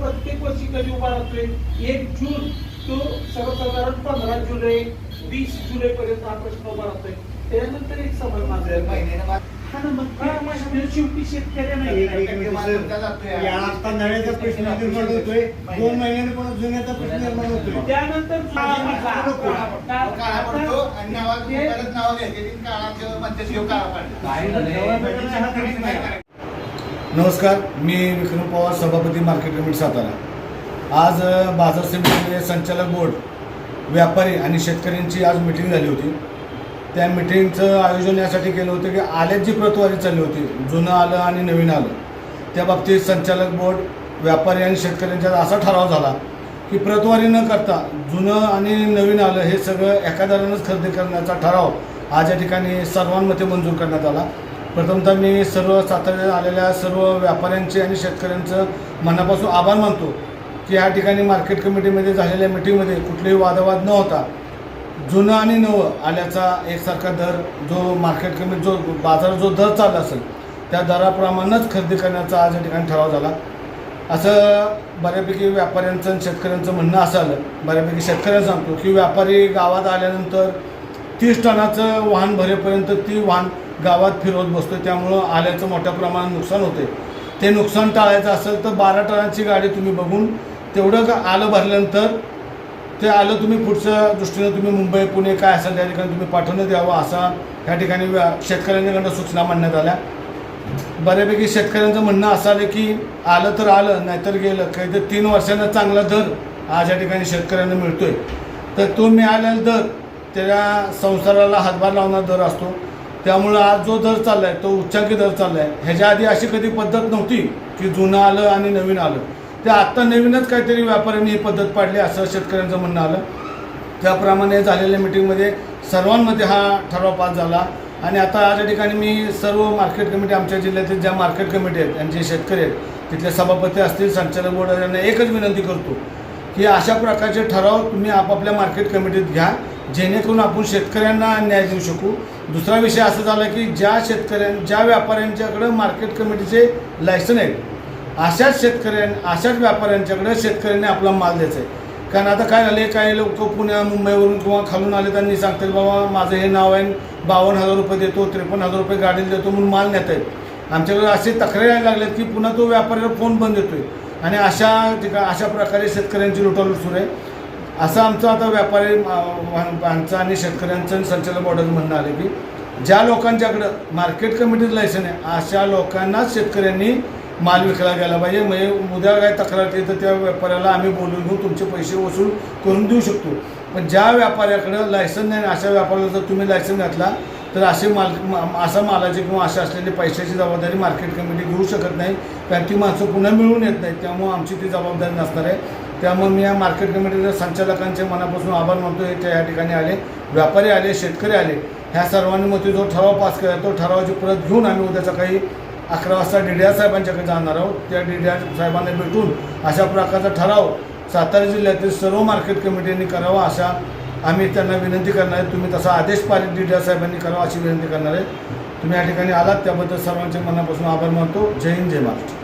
प्रत्येक वर्षी कधी उभा राहतोय? एक जून तो सर्वसाधारण पंधरा जुलै वीस जुलै पर्यंत हा प्रश्न उभा राहतोय. त्यानंतर एक समज माझं महिन्यानं हा शेवटी शेतकऱ्यांना हे नव्याचा प्रश्न निर्माण होतोय. दोन पण जुन्याचा प्रश्न निर्माण होतोय. त्यानंतर काळा पडतो आणि नमस्कार मी विक्रम पवार सभापती मार्केट कमिटी सातारा. आज बाजार समितीमध्ये संचालक बोर्ड व्यापारी आणि शेतकऱ्यांची आज मिटिंग झाली होती. त्या मिटिंगचं आयोजन यासाठी केलं होतं की आल्यात जी प्रतवारी चालली होती जुनं आलं आणि नवीन आलं त्या बाबतीत संचालक बोर्ड व्यापारी आणि शेतकऱ्यांच्यात असा ठराव झाला की प्रतवारी न करता जुनं आणि नवीन आलं हे सगळं एका दरानंच खरेदी करण्याचा ठराव आज या ठिकाणी सर्वांमध्ये मंजूर करण्यात आला. प्रथमतः मी सर्व साताऱ्यात आलेल्या सर्व व्यापाऱ्यांचे आणि शेतकऱ्यांचं मनापासून आभार मानतो की या ठिकाणी मार्केट कमिटीमध्ये झालेल्या मिटिंगमध्ये कुठलेही वादवाद न होता जुनं आणि नवं आल्याचा एकसारखा दर जो मार्केट कमिटी जो बाजारात जो दर चालला असेल त्या दराप्रमाणेच खरेदी करण्याचा आज या ठिकाणी ठराव झाला. असं बऱ्यापैकी व्यापाऱ्यांचं आणि शेतकऱ्यांचं म्हणणं असं आलं. बऱ्यापैकी शेतकऱ्यांना सांगतो की व्यापारी गावात आल्यानंतर तीस टनाचं वाहन भरेपर्यंत ती वाहन गावात फिरवत बसतो त्यामुळं आल्याचं मोठ्या प्रमाणात नुकसान होते ते नुकसान टाळायचं असेल तर बारा टनाची गाडी तुम्ही बघून तेवढं आलं भरल्यानंतर ते आलं तुम्ही पुढच्या दृष्टीनं तुम्ही मुंबई पुणे काय असेल त्या ठिकाणी तुम्ही पाठवण्यात द्यावं असा ह्या ठिकाणी व्या- शेतकऱ्यांच्याकडनं सूचना मांडण्यात आल्या. बऱ्यापैकी शेतकऱ्यांचं म्हणणं असं आलं की आलं तर आलं नाहीतर गेलं. काही तर तीन वर्षांना चांगला दर आज या ठिकाणी शेतकऱ्यांना मिळतोय. तर तो मिळालेला दर त्या संसाराला हातभार लावणारा दर असतो. त्यामुळं आज जो दर चालला आहे तो उच्चांकी दर चालला आहे ह्याच्या आधी अशी कधी पद्धत नव्हती की जुनं आलं आणि नवीन आलं. ते आत्ता नवीनच काहीतरी व्यापाऱ्यांनी ही पद्धत पाडली असं शेतकऱ्यांचं म्हणणं आलं. त्याप्रमाणे झालेल्या मिटिंगमध्ये सर्वांमध्ये हा ठराव पास झाला. आणि आता या ठिकाणी मी सर्व मार्केट कमिटी आमच्या जिल्ह्यातील ज्या मार्केट कमिटी आहेत आणि जे शेतकरी आहेत तिथले सभापती असतील संचालक बोर्ड यांना एकच विनंती करतो की अशा प्रकारचे ठराव तुम्ही आपापल्या मार्केट कमिटीत घ्या. जेणेकरून आपण शेतकऱ्यांना न्याय देऊ शकू. दुसरा विषय असा झाला की ज्या शेतकऱ्यां ज्या व्यापाऱ्यांच्याकडं मार्केट कमिटीचे लायसन आहेत अशाच शेतकऱ्यां अशाच व्यापाऱ्यांच्याकडं शेतकऱ्यांनी आपला माल द्यायचा आहे. कारण आता काय झालं काही लोक पुण्या मुंबईवरून किंवा खालून आले त्यांनी सांगतात बाबा माझं हे नाव आहे बावन्न हजार रुपये देतो त्रेपन्न हजार रुपये गाडीला देतो म्हणून माल नेत आहेत. आमच्याकडे असे तक्रारी यायला लागल्यात की पुन्हा तो व्यापाऱ्याला फोन बंद आहे आणि अशा ठिकाण अशा प्रकारे शेतकऱ्यांची लुटालूट सुरू आहे. असं आमचं आता व्यापारी आमचं आणि शेतकऱ्यांचं आणि संचालक बॉर्डर म्हणणं आलं की ज्या लोकांच्याकडं मार्केट कमिटीत लायसन आहे अशा लोकांनाच शेतकऱ्यांनी माल विकला गेला पाहिजे. म्हणजे उद्या काय तक्रार केली तर त्या व्यापाऱ्याला आम्ही बोलून घेऊन तुमचे पैसे वसूल करून देऊ शकतो. पण ज्या व्यापाऱ्याकडं लायसन नाही अशा व्यापाऱ्याला जर तुम्ही लायसन घातला तर असे माल मा- असा मालाची किंवा अशा असलेली पैशाची जबाबदारी मार्केट कमिटी घेऊ शकत नाही. कारण ती माणसं पुन्हा मिळून येत नाहीत त्यामुळं आमची ती जबाबदारी नसणार आहे. त्यामुळे मी या मार्केट कमिटीच्या संचालकांचे मनापासून आभार मानतो. हे त्या या ठिकाणी आले. व्यापारी आले शेतकरी आले. ह्या सर्वांनी मग जो ठराव पास केला तो ठरावाची प्रत घेऊन आम्ही उद्या सकाळी अकरा वाजता डी डी आर साहेबांच्याकडे जाणार आहोत. त्या डी डी आर साहेबांना भेटून अशा प्रकारचा ठराव सातारा जिल्ह्यातील सर्व मार्केट कमिटींनी करावा अशा आम्ही त्यांना विनंती करणार आहे. तुम्ही तसा आदेश पारित डी डी आर साहेबांनी करावा अशी विनंती करणार आहे. तुम्ही या ठिकाणी आलात त्याबद्दल सर्वांचे मनापासून आभार मानतो. जय हिंद जय महाराष्ट्र.